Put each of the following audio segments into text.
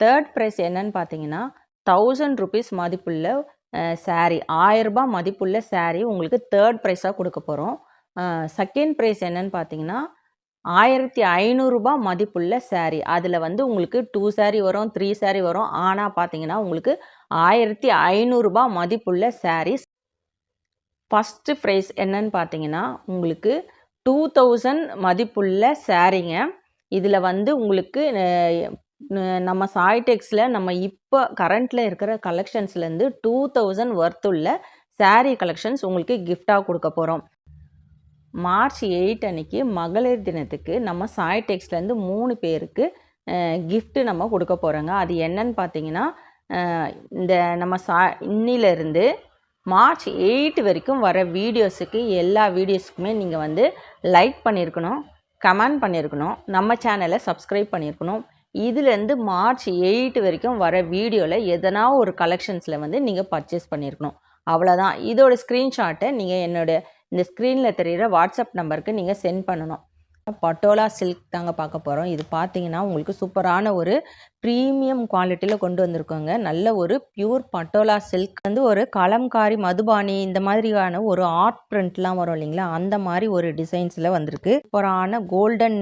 Third prize என்னன்னு பார்த்தீங்கன்னா thousand rupees மதிப்புள்ள சாரீ ஆயிரரூபா மதிப்புள்ள சாரீ உங்களுக்கு தேர்ட் ப்ரைஸாக கொடுக்க போகிறோம் செகண்ட் ப்ரைஸ் என்னன்னு பார்த்தீங்கன்னா ஆயிரத்தி ஐநூறுரூபா மதிப்புள்ள சாரீ அதில் வந்து உங்களுக்கு டூ சாரீ வரும் த்ரீ சாரீ வரும். ஆனால் பார்த்தீங்கன்னா உங்களுக்கு ஆயிரத்தி ஐநூறுரூபா மதிப்புள்ள சாரீஸ் ஃபஸ்ட்டு ப்ரைஸ் என்னன்னு பார்த்தீங்கன்னா உங்களுக்கு டூ தௌசண்ட் மதிப்புள்ள சாரீங்க இதில் வந்து உங்களுக்கு நம்ம சாய்டெக்ஸில் நம்ம இப்போ கரண்ட்டில் இருக்கிற கலெக்ஷன்ஸ்லேருந்து டூ தௌசண்ட் ஒர்த்துள்ள சாரீ கலெக்ஷன்ஸ் உங்களுக்கு கிஃப்டாக கொடுக்க போகிறோம் மார்ச் எயிட் அன்னைக்கு மகளிர் தினத்துக்கு நம்ம சாய்டெக்ஸ்லேருந்து மூணு பேருக்கு கிஃப்ட்டு நம்ம கொடுக்க போகிறோங்க அது என்னன்னு பார்த்தீங்கன்னா இந்த நம்ம சா இன்னிலேருந்து மார்ச் எயிட் வரைக்கும் வர வீடியோஸுக்கு எல்லா வீடியோஸுக்குமே நீங்கள் வந்து லைக் பண்ணியிருக்கணும் கமெண்ட் பண்ணியிருக்கணும் நம்ம சேனலை சப்ஸ்கிரைப் பண்ணியிருக்கணும் இதுலேருந்து மார்ச் எயிட் வரைக்கும் வர வீடியோவில் எதனா ஒரு கலெக்ஷன்ஸில் வந்து நீங்கள் பர்ச்சேஸ் பண்ணியிருக்கணும் அவ்வளோதான் இதோட ஸ்க்ரீன்ஷாட்டை நீங்கள் என்னோடய இந்த ஸ்க்ரீனில் தெரிகிற வாட்ஸ்அப் நம்பருக்கு நீங்கள் சென்ட் பண்ணணும். பட்டோலா சில்க் தாங்க பார்க்க போகிறோம் இது பார்த்தீங்கன்னா உங்களுக்கு சூப்பரான ஒரு ப்ரீமியம் குவாலிட்டியில் கொண்டு வந்திருக்கோங்க. நல்ல ஒரு பியூர் பட்டோலா சில்க் வந்து ஒரு கலம்காரி மதுபானி இந்த மாதிரியான ஒரு ஆர்ட் பிரிண்ட்லாம் வரும் இல்லைங்களா? அந்த மாதிரி ஒரு டிசைன்ஸில் வந்திருக்கு. சூப்பரான கோல்டன்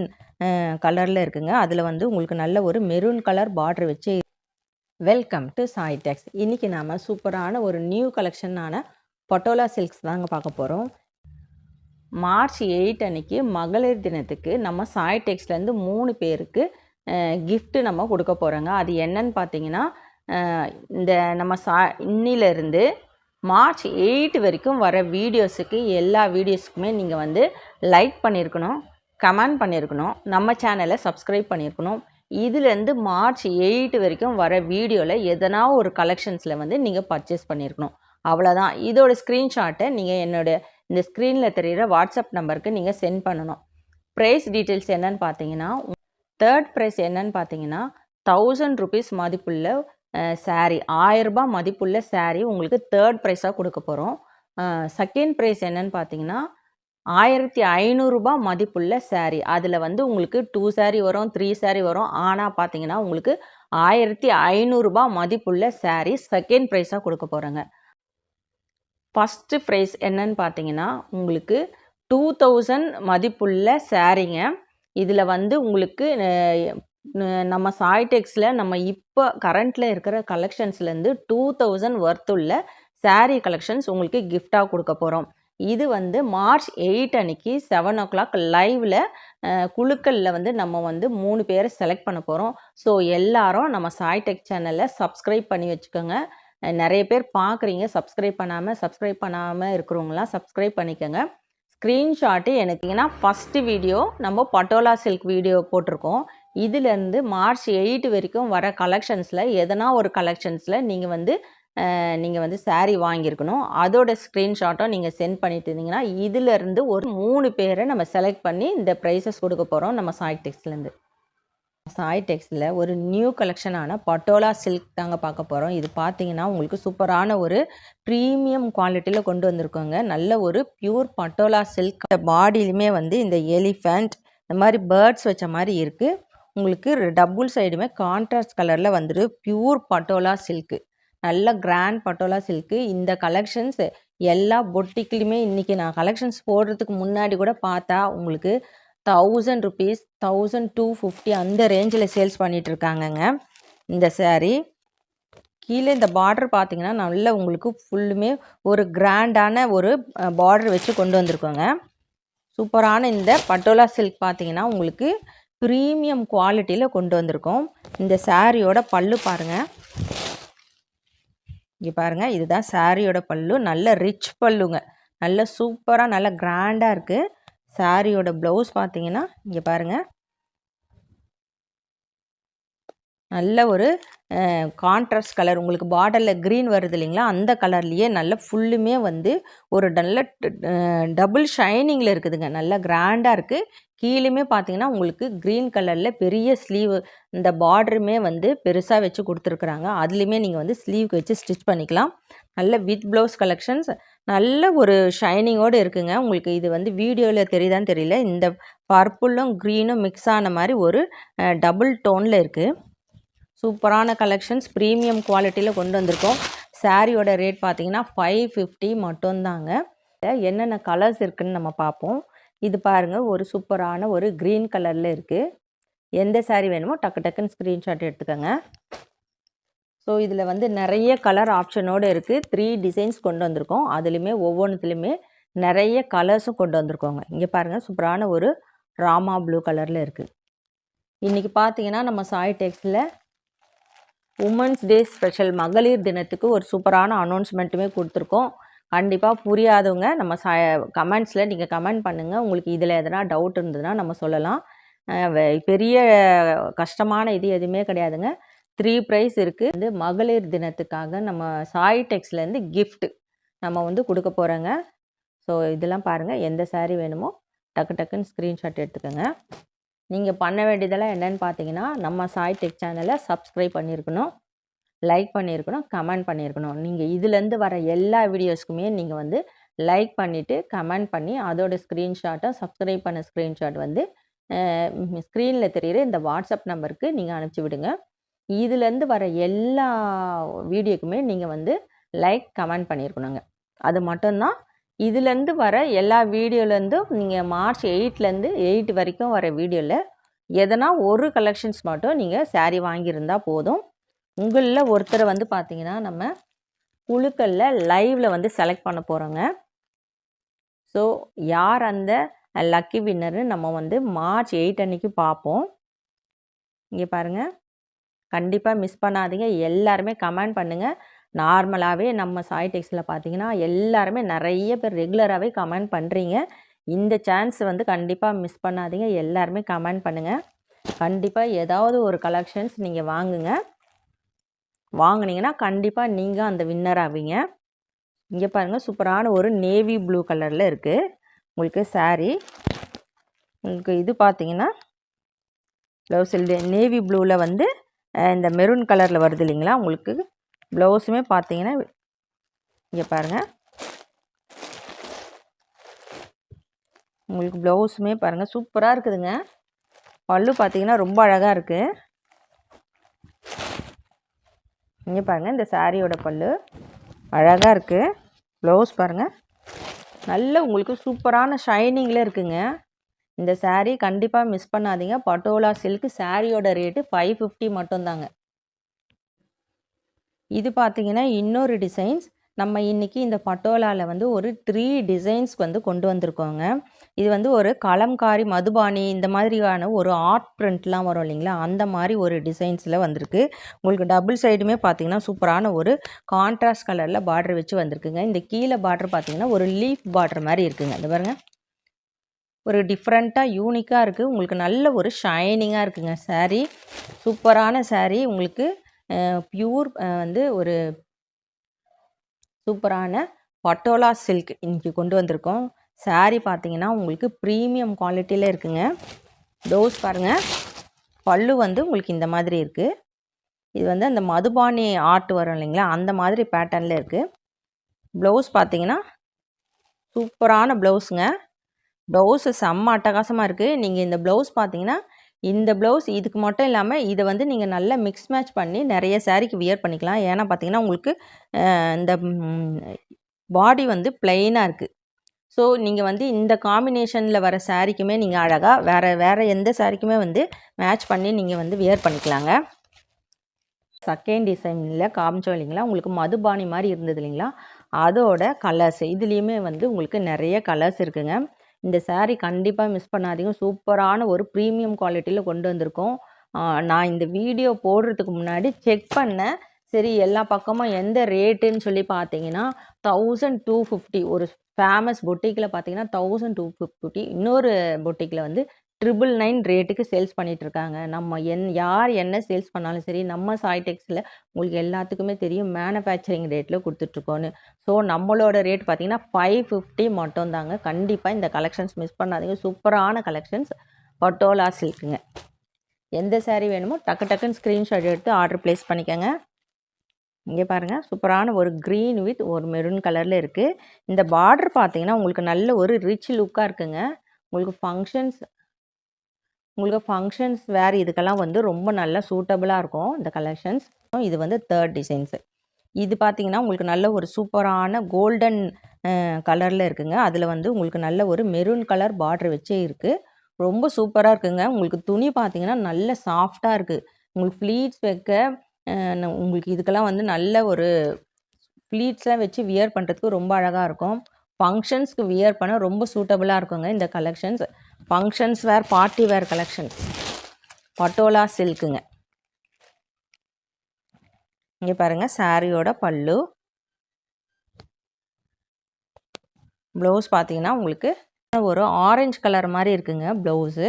கலரில் இருக்குங்க. அதில் வந்து உங்களுக்கு நல்ல ஒரு மெரூன் கலர் பார்டர் வச்சு வெல்கம் டு சாய் டெக்ஸ் இன்றைக்கி நாம் சூப்பரான ஒரு நியூ கலெக்ஷனான பட்டோலா சில்க்ஸ் தாங்க பார்க்க போகிறோம் மார்ச் எயிட் அன்னைக்கு மகளிர் தினத்துக்கு நம்ம சாய் டெக்ஸ்ட்லேருந்து மூணு பேருக்கு கிஃப்ட்டு நம்ம கொடுக்க போகிறோங்க அது என்னன்னு பார்த்தீங்கன்னா இந்த நம்ம சா இன்னிலேருந்து மார்ச் எயிட் வரைக்கும் வர வீடியோஸுக்கு எல்லா வீடியோஸுக்குமே நீங்கள் வந்து லைக் பண்ணியிருக்கணும் கமெண்ட் பண்ணியிருக்கணும் நம்ம சேனலை சப்ஸ்கிரைப் பண்ணியிருக்கணும் இதுலேருந்து மார்ச் எயிட் வரைக்கும் வர வீடியோவில் எதனா ஒரு கலெக்ஷன்ஸில் வந்து நீங்கள் பர்ச்சேஸ் பண்ணியிருக்கணும் அவ்வளோதான் இதோட ஸ்க்ரீன்ஷாட்டை நீங்கள் என்னோடய இந்த ஸ்க்ரீனில் தெரிகிற வாட்ஸ்அப் நம்பருக்கு நீங்கள் சென்ட் பண்ணணும். ப்ரைஸ் டீட்டெயில்ஸ் என்னன்னு பார்த்தீங்கன்னா தேர்ட் ப்ரைஸ் என்னன்னு பார்த்தீங்கன்னா தௌசண்ட் ருபீஸ் மதிப்புள்ள சாரீ ஆயரூபா மதிப்புள்ள சாரீ உங்களுக்கு தேர்ட் ப்ரைஸாக கொடுக்க போகிறோம் செகண்ட் ப்ரைஸ் என்னன்னு பார்த்தீங்கன்னா ஆயிரத்தி ஐநூறுரூபா மதிப்புள்ள சாரீ அதில் வந்து உங்களுக்கு டூ சாரீ வரும் த்ரீ சாரீ வரும். ஆனால் பார்த்தீங்கன்னா உங்களுக்கு ஆயிரத்தி ஐநூறுரூபா மதிப்புள்ள சாரீ செகண்ட் ப்ரைஸாக கொடுக்க போகிறேங்க ஃபஸ்ட்டு ப்ரைஸ் என்னன்னு பார்த்தீங்கன்னா உங்களுக்கு டூ தௌசண்ட் மதிப்புள்ள சாரீங்க இதில் வந்து உங்களுக்கு நம்ம சாய்டெக்ஸில் நம்ம இப்போ கரண்ட்டில் இருக்கிற கலெக்ஷன்ஸ்லேருந்து டூ தௌசண்ட் ஒர்த்துள்ள சாரீ கலெக்ஷன்ஸ் உங்களுக்கு கிஃப்டாக கொடுக்க போகிறோம் இது வந்து மார்ச் எயிட் அன்னைக்கு செவன் ஓ கிளாக் லைவில் குழுக்களில் வந்து நம்ம வந்து மூணு பேரை செலக்ட் பண்ண போகிறோம் ஸோ எல்லாரும் நம்ம சாய்டெக் சேனலை சப்ஸ்கிரைப் பண்ணி வச்சுக்கோங்க. நிறைய பேர் பார்க்குறீங்க சப்ஸ்கிரைப் பண்ணாமல் சப்ஸ்கிரைப் பண்ணாமல் இருக்கிறவங்களாம் சப்ஸ்கிரைப் பண்ணிக்கோங்க. ஸ்க்ரீன்ஷாட்டு எனக்குங்கன்னா ஃபஸ்ட்டு வீடியோ நம்ம பட்டோலா சில்க் வீடியோ போட்டிருக்கோம். இதுலேருந்து மார்ச் எயிட் வரைக்கும் வர கலெக்ஷன்ஸில் எதனா ஒரு கலெக்ஷன்ஸில் நீங்கள் வந்து நீங்கள் வந்து சாரீ வாங்கியிருக்கணும். அதோட ஸ்க்ரீன்ஷாட்டும் நீங்கள் சென்ட் பண்ணிட்டு இருந்தீங்கன்னா இதிலேருந்து ஒரு மூணு பேரை நம்ம செலக்ட் பண்ணி இந்த ப்ரைஸஸ் கொடுக்க போகிறோம் நம்ம சாய் டெக்ஸ்லேருந்து சாய் டெக்ஸில் ஒரு நியூ கலெக்ஷனான பட்டோலா சில்க் தாங்க பார்க்க போகிறோம் இது பார்த்தீங்கன்னா உங்களுக்கு சூப்பரான ஒரு ப்ரீமியம் குவாலிட்டியில் கொண்டு வந்திருக்கோங்க. நல்ல ஒரு பியூர் பட்டோலா சில்க் பாடியிலுமே வந்து இந்த எலிஃபண்ட் இந்த மாதிரி பேர்ட்ஸ் வச்ச மாதிரி இருக்குது உங்களுக்கு டபுள் சைடுமே கான்ட்ராஸ்ட் கலரில் வந்துடும் பியூர் பட்டோலா சில்க்கு நல்ல கிராண்ட் பட்டோலா சில்க்கு இந்த கலெக்ஷன்ஸ் எல்லா பொட்டிக்லேயுமே இன்றைக்கி நான் கலெக்ஷன்ஸ் போடுறதுக்கு முன்னாடி கூட பார்த்தா உங்களுக்கு thousand rupees thousand two fifty அந்த ரேஞ்சில் சேல்ஸ் பண்ணிகிட்ருக்காங்கங்க இந்த சேரீ கீழே இந்த பார்டர் பார்த்தீங்கன்னா நல்ல உங்களுக்கு ஃபுல்லுமே ஒரு கிராண்டான ஒரு பார்டர் வச்சு கொண்டு வந்திருக்கோங்க. சூப்பரான இந்த பட்டோலா சில்க் பார்த்தீங்கன்னா உங்களுக்கு ப்ரீமியம் குவாலிட்டியில் கொண்டு வந்திருக்கோம். இந்த சாரியோட பல்லு பாருங்கள் இங்கே பாருங்கள் இதுதான் சாரியோட பல்லு. நல்ல ரிச் பல்லுங்க. நல்ல சூப்பராக நல்ல கிராண்டாக இருக்குது சாரியோட ப்ளவுஸ் பார்த்தீங்கன்னா இங்கே பாருங்கள் நல்ல ஒரு கான்ட்ராஸ்ட் கலர் உங்களுக்கு பார்டரில் க்ரீன் வருது இல்லைங்களா அந்த கலர்லேயே நல்ல ஃபுல்லுமே வந்து ஒரு நல்ல டபுள் ஷைனிங்கில் இருக்குதுங்க. நல்ல கிராண்டாக இருக்குது கீழேயுமே பார்த்தீங்கன்னா உங்களுக்கு க்ரீன் கலரில் பெரிய ஸ்லீவ் இந்த பார்டருமே வந்து பெருசாக வச்சு கொடுத்துருக்குறாங்க. அதுலேயுமே நீங்கள் வந்து ஸ்லீவ்க்கு வச்சு ஸ்டிச் பண்ணிக்கலாம். நல்ல வித் ப்ளவுஸ் கலெக்ஷன்ஸ் நல்ல ஒரு ஷைனிங்கோடு இருக்குங்க. உங்களுக்கு இது வந்து வீடியோவில் தெரியுதான்னு தெரியல. இந்த பர்பிளும் க்ரீனும் மிக்ஸ் ஆன மாதிரி ஒரு டபுள் டோனில் இருக்குது சூப்பரான கலெக்ஷன்ஸ் ப்ரீமியம் குவாலிட்டியில் கொண்டு வந்திருக்கோம். சாரியோட ரேட் பார்த்தீங்கன்னா ஃபைவ் ஃபிஃப்டி மட்டும்தாங்க. என்னென்ன கலர்ஸ் இருக்குதுன்னு நம்ம பார்ப்போம். இது பாருங்கள் ஒரு சூப்பரான ஒரு க்ரீன் கலரில் இருக்குது எந்த சாரீ வேணுமோ டக்கு டக்குன்னு ஸ்க்ரீன்ஷாட் எடுத்துக்கோங்க. ஸோ இதில் வந்து நிறைய கலர் ஆப்ஷனோடு இருக்குது த்ரீ டிசைன்ஸ் கொண்டு வந்திருக்கோம். அதுலேயுமே ஒவ்வொன்றுத்துலையுமே நிறைய கலர்ஸும் கொண்டு வந்திருக்கோங்க. இங்கே பாருங்கள் சூப்பரான ஒரு ராமா ப்ளூ கலரில் இருக்குது இன்றைக்கி பார்த்தீங்கன்னா நம்ம சாய் டெக்ஸில் உமன்ஸ் டே ஸ்பெஷல் மகளிர் தினத்துக்கு ஒரு சூப்பரான அனௌன்ஸ்மெண்ட்டுமே கொடுத்துருக்கோம். கண்டிப்பாக புரியாதவங்க நம்ம ச கமெண்ட்ஸில் நீங்கள் கமெண்ட் பண்ணுங்கள் உங்களுக்கு இதில் எதனா டவுட் இருந்ததுன்னா நம்ம சொல்லலாம். பெரிய கஷ்டமான இது எதுவுமே கிடையாதுங்க. த்ரீ ப்ரைஸ் இருக்குது வந்து மகளிர் தினத்துக்காக நம்ம சாய் டெக்ஸ்லேருந்து கிஃப்ட்டு நம்ம வந்து கொடுக்க போகிறோங்க ஸோ இதெல்லாம் பாருங்கள் எந்த சாரீ வேணுமோ டக்கு டக்குன்னு ஸ்க்ரீன்ஷாட் எடுத்துக்கோங்க. நீங்கள் பண்ண வேண்டியதெல்லாம் என்னென்னு பார்த்தீங்கன்னா நம்ம சாய் டெக் சேனலை சப்ஸ்கிரைப் பண்ணியிருக்கணும். லைக் பண்ணியிருக்கணும் கமெண்ட் பண்ணியிருக்கணும். நீங்கள் இதுலேருந்து வர எல்லா வீடியோஸ்க்குமே நீங்கள் வந்து லைக் பண்ணிவிட்டு கமெண்ட் பண்ணி அதோட ஸ்க்ரீன்ஷாட்டை சப்ஸ்கிரைப் பண்ண ஸ்க்ரீன்ஷாட் வந்து ஸ்க்ரீனில் தெரிகிற இந்த வாட்ஸ்அப் நம்பருக்கு நீங்கள் அனுப்பிச்சி விடுங்க. இதுலேருந்து வர எல்லா வீடியோக்குமே நீங்கள் வந்து லைக் கமெண்ட் பண்ணியிருக்கணுங்க. அது மட்டும்தான். இதுலேருந்து வர எல்லா வீடியோலேருந்தும் நீங்கள் மார்ச் எயிட்லேருந்து எயிட் வரைக்கும் வர வீடியோவில் எதனா ஒரு கலெக்ஷன்ஸ் மட்டும் நீங்கள் சாரீ வாங்கியிருந்தால் போதும். உங்களில் ஒருத்தரை வந்து பார்த்தீங்கன்னா நம்ம குழுக்களில் லைவில் வந்து செலக்ட் பண்ண போகிறோங்க ஸோ யார் அந்த லக்கி வின்னர்னு நம்ம வந்து மார்ச் எயிட் அன்னைக்கு பார்ப்போம் இங்கே பாருங்கள் கண்டிப்பாக மிஸ் பண்ணாதீங்க. எல்லாருமே கமெண்ட் பண்ணுங்கள் நார்மலாகவே நம்ம சாய் டெக்ஸில் பார்த்தீங்கன்னா எல்லாருமே நிறைய பேர் ரெகுலராகவே கமெண்ட் பண்ணுறீங்க இந்த சான்ஸ் வந்து கண்டிப்பாக மிஸ் பண்ணாதீங்க. எல்லாருமே கமெண்ட் பண்ணுங்கள் கண்டிப்பாக ஏதாவது ஒரு கலெக்ஷன்ஸ் நீங்கள் வாங்குங்க. வாங்கினீங்கன்னா கண்டிப்பாக நீங்கள் அந்த வின்னர் ஆவீங்க. இங்கே பாருங்கள் சூப்பரான ஒரு நேவி ப்ளூ கலரில் இருக்குது உங்களுக்கு சாரீ உங்களுக்கு இது பார்த்தீங்கன்னா ப்ளவுஸ் நேவி ப்ளூவில் வந்து இந்த மெரூன் கலரில் வருது இல்லைங்களா? உங்களுக்கு ப்ளவுஸுமே பார்த்தீங்கன்னா இங்கே பாருங்கள் உங்களுக்கு ப்ளவுஸுமே பாருங்கள் சூப்பராக இருக்குதுங்க. பல்லு பார்த்தீங்கன்னா ரொம்ப அழகாக இருக்குது இங்கே பாருங்கள் இந்த சாரியோட பல்லு. அழகாக இருக்குது ப்ளவுஸ் பாருங்கள் நல்ல உங்களுக்கு சூப்பரான ஷைனிங்கில் இருக்குங்க. இந்த சாரீ கண்டிப்பாக மிஸ் பண்ணாதீங்க. பட்டோலா சில்க் சாரியோட ரேட்டு ஃபைவ் ஃபிஃப்டி மட்டும்தாங்க. இது பார்த்தீங்கன்னா இன்னொரு டிசைன்ஸ் நம்ம இன்னைக்கு இந்த பட்டோலாவில் வந்து ஒரு த்ரீ டிசைன்ஸ் வந்து கொண்டு வந்திருக்கோங்க. இது வந்து ஒரு கலம்காரி மதுபானி இந்த மாதிரியான ஒரு ஆர்ட் பிரிண்ட்லாம் வரும் இல்லைங்களா? அந்த மாதிரி ஒரு டிசைன்ஸில் வந்திருக்கு. உங்களுக்கு டபுள் சைடுமே பார்த்தீங்கன்னா சூப்பரான ஒரு கான்ட்ராஸ்ட் கலரில் பார்டர் வச்சு வந்திருக்குங்க. இந்த கீழே பார்டர் பார்த்தீங்கன்னா ஒரு லீஃப் பார்டர் மாதிரி இருக்குங்க. இந்த பாருங்க. ஒரு டிஃப்ரெண்ட்டாக யூனிக்காக இருக்குது உங்களுக்கு நல்ல ஒரு ஷைனிங்காக இருக்குங்க. சாரீ சூப்பரான சாரீ உங்களுக்கு பியூர் வந்து ஒரு சூப்பரான பட்டோலா சில்க் இன்றைக்கி கொண்டு வந்திருக்கோம். சாரீ பார்த்தீங்கன்னா உங்களுக்கு ப்ரீமியம் குவாலிட்டியில் இருக்குங்க. டோஸ் பாருங்கள் பல்லு வந்து உங்களுக்கு இந்த மாதிரி இருக்குது இது வந்து அந்த மதுபானி ஆர்ட் வரும் இல்லைங்களா? அந்த மாதிரி பேட்டர்னில் இருக்குது ப்ளவுஸ் பார்த்தீங்கன்னா சூப்பரான ப்ளவுஸுங்க ப்ளவுஸு செம்ம அட்டகாசமாக இருக்குது நீங்கள் இந்த ப்ளவுஸ் பார்த்தீங்கன்னா இந்த ப்ளவுஸ் இதுக்கு மட்டும் இல்லாமல் இதை வந்து நீங்கள் நல்லா மிக்ஸ் மேட்ச் பண்ணி நிறைய சாரீக்கு வியர் பண்ணிக்கலாம். ஏன்னா பார்த்தீங்கன்னா உங்களுக்கு இந்த பாடி வந்து பிளெயினாக இருக்குது ஸோ நீங்கள் வந்து இந்த காம்பினேஷனில் வர சாரீக்குமே நீங்கள் அழகாக வேறு வேறு எந்த சாரீக்குமே வந்து மேட்ச் பண்ணி நீங்கள் வந்து வியர் பண்ணிக்கலாங்க. செகண்ட் டிசைனில் காமிச்சோம் இல்லைங்களா? உங்களுக்கு மதுபானி மாதிரி இருந்தது இல்லைங்களா? அதோட கலர்ஸ் இதுலேயுமே வந்து உங்களுக்கு நிறைய கலர்ஸ் இருக்குங்க. இந்த சாரீ கண்டிப்பாக மிஸ் பண்ணாதீங்க. சூப்பரான ஒரு ப்ரீமியம் குவாலிட்டியில் கொண்டு வந்திருக்கோம். நான் இந்த வீடியோ போடுறதுக்கு முன்னாடி செக் பண்ணேன். சரி எல்லா பக்கமும் எந்த ரேட்டுன்னு சொல்லி பார்த்தீங்கன்னா தௌசண்ட் டூ ஃபிஃப்டி ஒரு ஃபேமஸ் பொட்டிக்கில் பார்த்தீங்கன்னா தௌசண்ட் டூ ஃபிஃப்டி இன்னொரு பொட்டிக்கில் வந்து ட்ரிபிள் நைன் ரேட்டுக்கு சேல்ஸ் பண்ணிகிட்ருக்காங்க இருக்காங்க நம்ம என் யார் என்ன சேல்ஸ் பண்ணாலும் சரி நம்ம சாய்டெக்ஸில் உங்களுக்கு எல்லாத்துக்குமே தெரியும் மேனுஃபேக்சரிங் ரேட்டில் கொடுத்துட்ருக்கோன்னு ஸோ நம்மளோட ரேட் பார்த்தீங்கன்னா ஃபைவ் ஃபிஃப்டி மட்டும் தாங்க கண்டிப்பாக இந்த கலெக்ஷன்ஸ் மிஸ் பண்ணாதீங்க. சூப்பரான கலெக்ஷன்ஸ் பட்டோலா சில்க்குங்க எந்த சேரீ வேணுமோ டக்கு டக்குன்னு ஸ்க்ரீன்ஷாட் எடுத்து ஆர்டர் ப்ளேஸ் பண்ணிக்கோங்க. இங்கே பாருங்கள் சூப்பரான ஒரு க்ரீன் வித் ஒரு மெரூன் கலரில் இருக்குது இந்த பார்டர் பார்த்தீங்கன்னா உங்களுக்கு நல்ல ஒரு ரிச் லுக்காக இருக்குங்க. உங்களுக்கு ஃபங்க்ஷன்ஸ் உங்களுக்கு ஃபங்க்ஷன்ஸ் வேறு இதுக்கெல்லாம் வந்து ரொம்ப நல்லா சூட்டபுளாக இருக்கும் இந்த கலெக்ஷன்ஸ் இது வந்து தேர்ட் டிசைன்ஸு இது பார்த்தீங்கன்னா உங்களுக்கு நல்ல ஒரு சூப்பரான கோல்டன் கலரில் இருக்குங்க. அதில் வந்து உங்களுக்கு நல்ல ஒரு மெரூன் கலர் பார்டர் வச்சே இருக்குது ரொம்ப சூப்பராக இருக்குங்க. உங்களுக்கு துணி பார்த்தீங்கன்னா நல்ல சாஃப்டாக இருக்குது உங்களுக்கு ஃப்ளீட்ஸ் வைக்க உங்களுக்கு இதுக்கெல்லாம் வந்து நல்ல ஒரு ஃப்ளீட்ஸ்லாம் வச்சு வியர் பண்ணுறதுக்கு ரொம்ப அழகாக இருக்கும். ஃபங்க்ஷன்ஸ்க்கு வியர் பண்ண ரொம்ப சூட்டபுளாக இருக்குங்க இந்த collections functions wear party wear collections patola சில்க்குங்க இங்கே பாருங்கள் சாரியோட பல்லு. ப்ளவுஸ் பார்த்தீங்கன்னா உங்களுக்கு ஒரு ஆரஞ்சு கலர் மாதிரி இருக்குங்க ப்ளவுஸு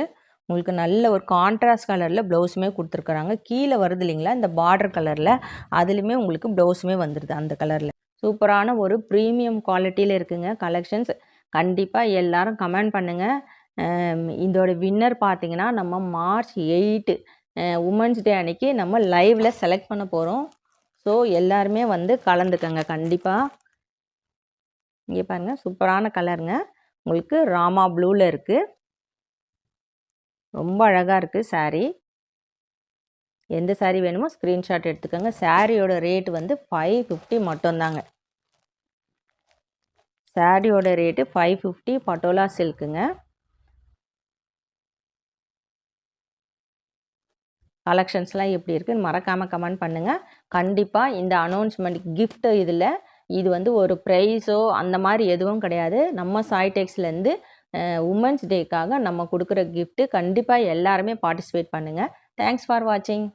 உங்களுக்கு நல்ல ஒரு கான்ட்ராஸ்ட் கலரில் ப்ளவுஸுமே கொடுத்துருக்குறாங்க. கீழே வருது இல்லைங்களா? இந்த பார்டர் கலரில் அதுலேயுமே உங்களுக்கு ப்ளவுஸுமே வந்துடுது அந்த கலரில் சூப்பரான ஒரு ப்ரீமியம் குவாலிட்டியில் இருக்குங்க கலெக்ஷன்ஸ் கண்டிப்பாக எல்லாரும் கமெண்ட் பண்ணுங்கள் இதோட வின்னர் பார்த்தீங்கன்னா நம்ம மார்ச் எயிட்டு உமன்ஸ் டே அன்னைக்கு நம்ம லைவில் செலக்ட் பண்ண போகிறோம் ஸோ எல்லாருமே வந்து கலந்துக்கங்க கண்டிப்பாக இங்கே பாருங்கள் சூப்பரான கலருங்க உங்களுக்கு ராமா ப்ளூவில் இருக்குது ரொம்ப அழகாக இருக்குது saree. எந்த saree வேணுமோ ஸ்க்ரீன்ஷாட் எடுத்துக்கோங்க. சாரியோட ரேட் வந்து ஃபைவ் ஃபிஃப்டி மட்டும்தாங்க. சாரியோட ரேட்டு ஃபைவ் ஃபிஃப்டி பட்டோலா சில்க்குங்க கலெக்ஷன்ஸ்லாம் எப்படி இருக்குன்னு மறக்காமல் கமெண்ட் பண்ணுங்கள் கண்டிப்பாக இந்த அனௌன்ஸ்மெண்ட் கிஃப்ட்டு இதில் இது வந்து ஒரு ப்ரைஸோ அந்த மாதிரி எதுவும் கிடையாது. நம்ம சாய்டெக்ஸ்லேருந்து உமன்ஸ் டேக்காக நம்ம கொடுக்குற கிஃப்ட்டு கண்டிப்பாக எல்லாருமே பார்ட்டிசிபேட் பண்ணுங்கள் தேங்க்ஸ் ஃபார் வாட்சிங்